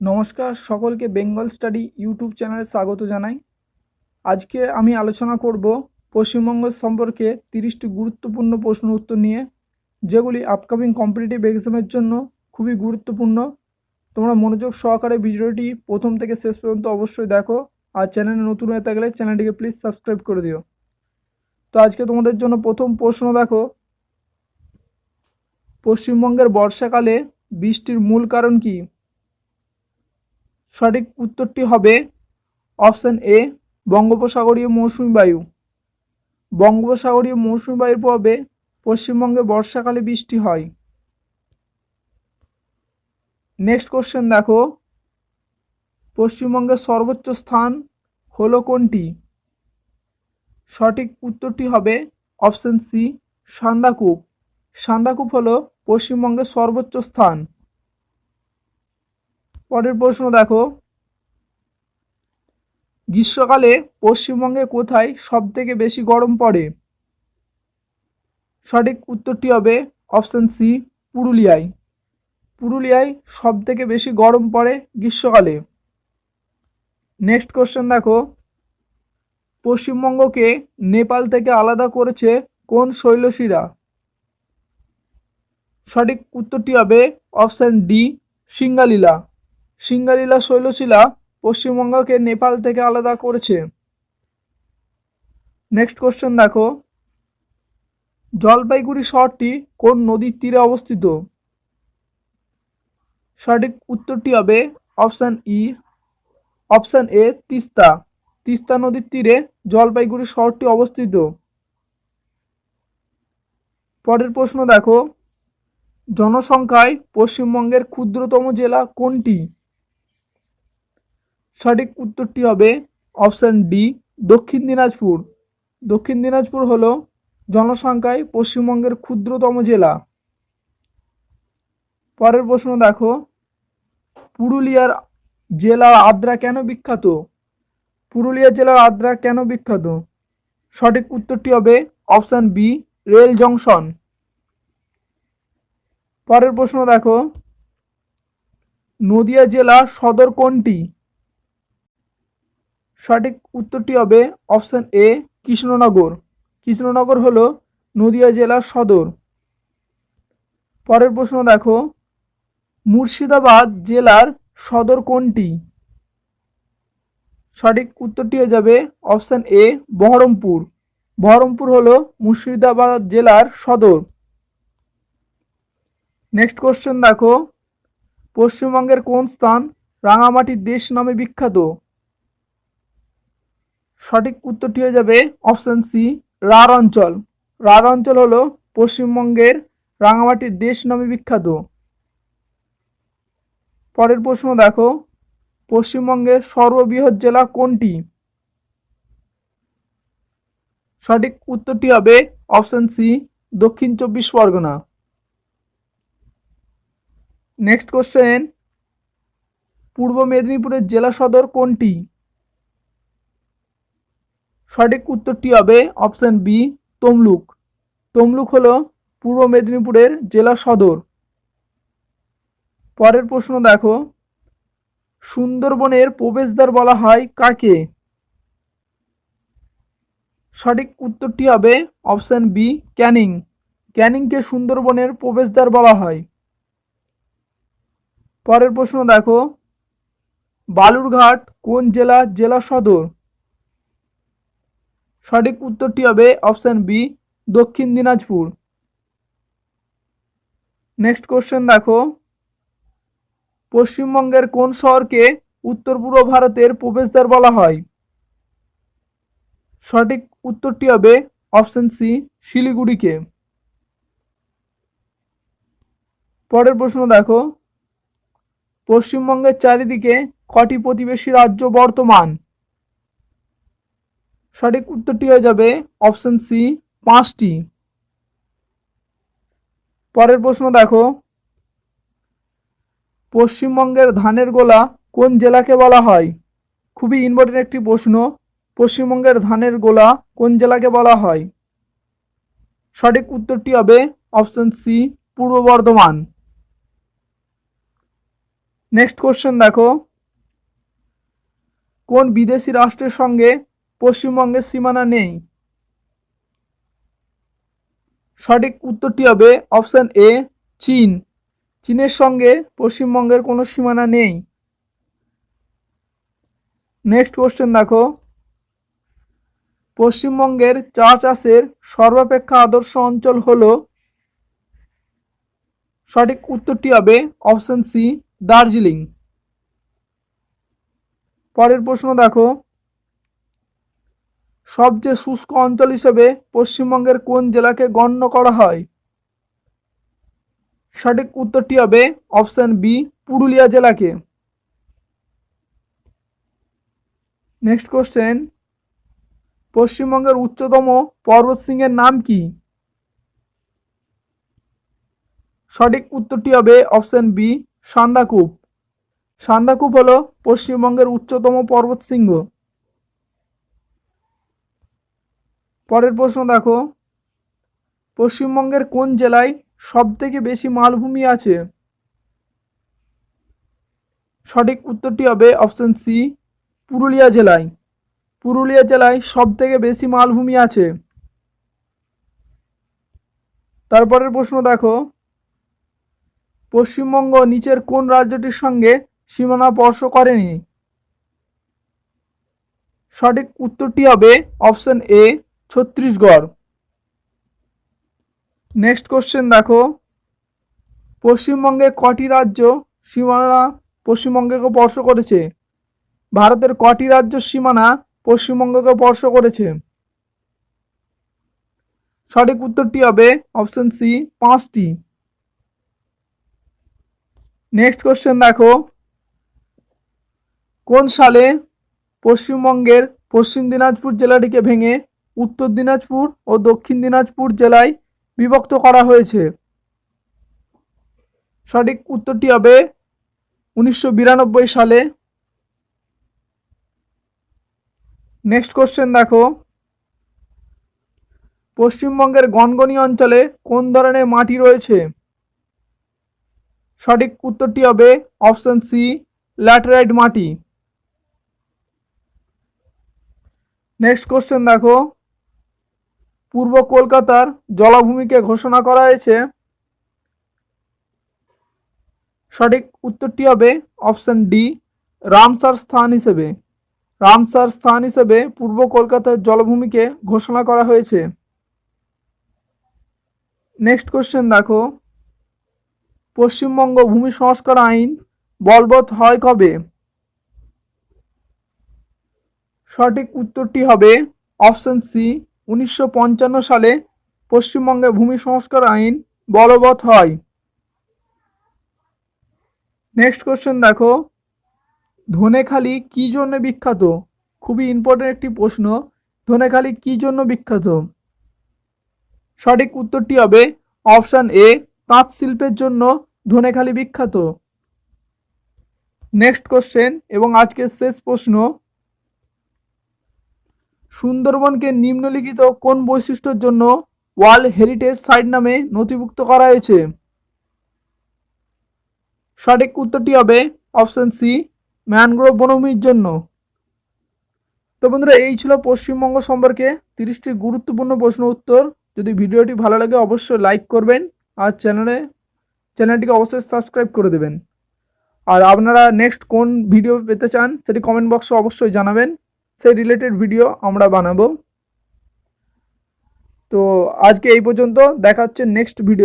নমস্কার, সকলকে Bengal study YouTube চ্যানেলে স্বাগত জানাই। আজকে আমি আলোচনা করব পশ্চিমবঙ্গ সম্পর্কে তিরিশটি গুরুত্বপূর্ণ প্রশ্ন উত্তর নিয়ে, যেগুলি আপকামিং কম্পিটিটিভ এক্সামের জন্য খুবই গুরুত্বপূর্ণ। তোমরা মনোযোগ সহকারে ভিডিওটি প্রথম থেকে শেষ পর্যন্ত অবশ্যই দেখো, আর চ্যানেলে নতুন হয়ে থাকলে চ্যানেলটিকে প্লিজ সাবস্ক্রাইব করে দিও। তো আজকে তোমাদের জন্য প্রথম প্রশ্ন দেখো, পশ্চিমবঙ্গের বর্ষাকালে বৃষ্টির মূল কারণ কী? সঠিক উত্তরটি হবে অপশান এ, বঙ্গোপসাগরীয় মৌসুমী বায়ু। বঙ্গোপসাগরীয় মৌসুমী বায়ুর প্রভাবে পশ্চিমবঙ্গে বর্ষাকালে বৃষ্টি হয়। নেক্সট কোশ্চেন দেখো। পশ্চিমবঙ্গের সর্বোচ্চ স্থান হলো কোনটি? সঠিক উত্তরটি হবে অপশান সি, সান্দাকূপ। সান্দাকূপ হলো পশ্চিমবঙ্গের সর্বোচ্চ স্থান। পরের প্রশ্ন দেখো। গ্রীষ্মকালে পশ্চিমবঙ্গে কোথায় সব থেকে বেশি গরম পড়ে? সঠিক উত্তরটি হবে অপশান সি, পুরুলিয়ায়। পুরুলিয়ায় সব থেকে বেশি গরম পড়ে গ্রীষ্মকালে। নেক্সট কোশ্চেন দেখো। পশ্চিমবঙ্গকে নেপাল থেকে আলাদা করেছে কোন শৈলশিরা? সঠিক উত্তরটি হবে অপশান ডি, সিঙ্গালীলা। সিঙ্গালীলা শৈলশিলা পশ্চিমবঙ্গকে নেপাল থেকে আলাদা করেছে। নেক্সট কোশ্চেন দেখো। জলপাইগুড়ি শহরটি কোন নদীর তীরে অবস্থিত? সঠিক উত্তরটি হবে অপশান ই অপশান এ তিস্তা। তিস্তা নদীর তীরে জলপাইগুড়ি শহরটি অবস্থিত। পরের প্রশ্ন দেখো। জনসংখ্যায় পশ্চিমবঙ্গের ক্ষুদ্রতম জেলা কোনটি? সঠিক উত্তরটি হবে অপশান ডি, দক্ষিণ দিনাজপুর। দক্ষিণ দিনাজপুর হল জনসংখ্যায় পশ্চিমবঙ্গের ক্ষুদ্রতম জেলা। পরের প্রশ্ন দেখো, পুরুলিয়ার জেলার আদ্রা কেন বিখ্যাত? পুরুলিয়া জেলার আদ্রা কেন বিখ্যাত? সঠিক উত্তরটি হবে অপশান বি, রেল জংশন। পরের প্রশ্ন দেখো, নদিয়া জেলা সদর কোনটি? সঠিক উত্তরটি হবে অপশান এ, কৃষ্ণনগর। কৃষ্ণনগর হল নদিয়া জেলার সদর। পরের প্রশ্ন দেখো, মুর্শিদাবাদ জেলার সদর কোনটি? সঠিক উত্তরটি হয়ে যাবে অপশান এ, বহরমপুর। বহরমপুর হল মুর্শিদাবাদ জেলার সদর। নেক্সট কোশ্চেন দেখো, পশ্চিমবঙ্গের কোন স্থান রাঙামাটির দেশ নামে বিখ্যাত? সঠিক উত্তরটি হয়ে যাবে অপশান সি রার অঞ্চল। রার অঞ্চল হলো পশ্চিমবঙ্গের রাঙামাটির দেশ নামে বিখ্যাত। পরের প্রশ্ন দেখো, পশ্চিমবঙ্গের সর্ববৃহৎ জেলা কোনটি? সঠিক উত্তরটি হবে অপশান সি দক্ষিণ চব্বিশ পরগনা। নেক্সট কোশ্চেন পূর্ব মেদিনীপুরের জেলা সদর কোনটি? সঠিক উত্তরটি হবে অপশান বি, তমলুক। তমলুক হল পূর্ব মেদিনীপুরের জেলা সদর। পরের প্রশ্ন দেখো, সুন্দরবনের প্রবেশদ্বার বলা হয় কাকে? সঠিক উত্তরটি হবে অপশান বি, ক্যানিং। ক্যানিংকে সুন্দরবনের প্রবেশদ্বার বলা হয়। পরের প্রশ্ন দেখো, বালুরঘাট কোন জেলা জেলা সদর? সঠিক উত্তরটি হবে অপশান বি, দক্ষিণ দিনাজপুর। নেক্সট কোশ্চেন দেখো। পশ্চিমবঙ্গের কোন শহরকে উত্তর পূর্ব ভারতের প্রবেশদ্বার বলা হয়? সঠিক উত্তরটি হবে অপশান সি, শিলিগুড়িকে। পরের প্রশ্ন দেখো। পশ্চিমবঙ্গের চারিদিকে কটি প্রতিবেশী রাজ্য বর্তমান? সঠিক উত্তরটি হয়ে যাবে অপশন সি, পাঁচটি। পরের প্রশ্ন দেখো। পশ্চিমবঙ্গের ধানের গোলা কোন জেলাকে বলা হয়? খুবই ইম্পর্টেন্ট একটি প্রশ্ন। পশ্চিমবঙ্গের ধানের গোলা কোন জেলাকে বলা হয়? সঠিক উত্তরটি হবে অপশন সি, পূর্ব বর্ধমান। নেক্সট কোশ্চেন দেখো। কোন বিদেশি রাষ্ট্রের সঙ্গে পশ্চিমবঙ্গের সীমানা নেই। সঠিক উত্তরটি হবে অপশান এ, চীন। চীনের সঙ্গে পশ্চিমবঙ্গের কোনো সীমানা নেই। নেক্সট কোশ্চেন দেখো। পশ্চিমবঙ্গের চা চাষের সর্বাপেক্ষা আদর্শ অঞ্চল হল, সঠিক উত্তরটি হবে অপশন সি, দার্জিলিং। পরের প্রশ্ন দেখো। সবচেয়ে শুষ্ক অঞ্চল হিসেবে পশ্চিমবঙ্গের কোন জেলাকে গণ্য করা হয়? সঠিক উত্তরটি হবে অপশন বি, পুরুলিয়া জেলাকে। নেক্সট কোশ্চেন, পশ্চিমবঙ্গের উচ্চতম পর্বত সিংহের নাম কি? সঠিক উত্তরটি হবে অপশন বি, সান্দাকুপ। সান্দাকুপ হল পশ্চিমবঙ্গের উচ্চতম পর্বত শৃঙ্গ পরের প্রশ্ন দেখো। পশ্চিমবঙ্গের কোন জেলায় সব থেকে বেশি মালভূমি আছে? সঠিক উত্তরটি হবে অপশন সি পুরুলিয়া জেলায়। পুরুলিয়া জেলায় সব থেকে বেশি মালভূমি আছে। তারপরের প্রশ্ন দেখো। পশ্চিমবঙ্গ নিচের কোন রাজ্যটির সঙ্গে সীমানা স্পর্শ করেনি? সঠিক উত্তরটি হবে option A Chhattisgarh next question দেখো। পশ্চিমবঙ্গে কটি রাজ্য সীমানা পশ্চিমবঙ্গকে স্পর্শ করেছে? ভারতের কটি রাজ্য সীমানা পশ্চিমবঙ্গকে স্পর্শ করেছে? সঠিক উত্তরটি হবে অপশন সি পাঁচটি। নেক্সট কোশ্চেন দেখো। কোন সালে পশ্চিমবঙ্গের পশ্চিম দিনাজপুর জেলাটিকে ভেঙে উত্তর দিনাজপুর ও দক্ষিণ দিনাজপুর জেলায় বিভক্ত করা হয়েছে। সঠিক উত্তরটি হবে উনিশশো বিরানব্বই সালে। নেক্সট কোশ্চেন দেখো। পশ্চিমবঙ্গের গনগনি অঞ্চলে কোন ধরনের মাটি রয়েছে? সঠিক উত্তরটি হবে অপশন সি, ল্যাটেরাইট মাটি। নেক্সট কোশ্চেন দেখো। পূর্ব কলকাতার জলাভূমিকে ঘোষণা করা হয়েছে। সঠিক উত্তরটি হবে অপশন ডি, রামসার স্থান হিসেবে। রামসার স্থান হিসেবে পূর্ব কলকাতার জলভূমিকে ঘোষণা করা হয়েছে। নেক্সট কোশ্চেন দেখো। পশ্চিমবঙ্গ ভূমি সংস্কার আইন বলবৎ হয় কবে? সঠিক উত্তরটি হবে অপশন সি উনিশশো পঞ্চান্ন সালে পশ্চিমবঙ্গে ভূমি সংস্কার আইন বলবৎ হয়। নেক্সট কোশ্চেন দেখো। ধনেখালি কি জন্য বিখ্যাত? খুবই ইম্পর্টেন্ট একটি প্রশ্ন। ধনেখালি কি জন্য বিখ্যাত? সঠিক উত্তরটি হবে অপশান এ তাঁত শিল্পের জন্য ধনেখালি বিখ্যাত। নেক্সট কোশ্চেন এবং আজকের শেষ প্রশ্ন। সুন্দরবনকে নিম্নলিখিত কোন বৈশিষ্ট্যের জন্য ওয়ার্ল্ড হেরিটেজ সাইট নামে নথিভুক্ত করা হয়েছে? সঠিক উত্তরটি হবে অপশন সি, ম্যানগ্রোভ বনভূমির জন্য। তো বন্ধুরা, এই ছিল পশ্চিমবঙ্গ সম্পর্কে তিরিশটি গুরুত্বপূর্ণ প্রশ্ন উত্তর। যদি ভিডিওটি ভালো লাগে, অবশ্যই লাইক করবেন আর চ্যানেলে, চ্যানেলটিকে অবশ্যই সাবস্ক্রাইব করে দেবেন। আর আপনারা নেক্সট কোন ভিডিও পেতে চান, সেটি কমেন্ট বক্সে অবশ্যই জানাবেন। সেই রিলেটেড ভিডিও আমরা বানাবো। তো আজকে এই পর্যন্ত দেখা হচ্ছে নেক্সট ভিডিও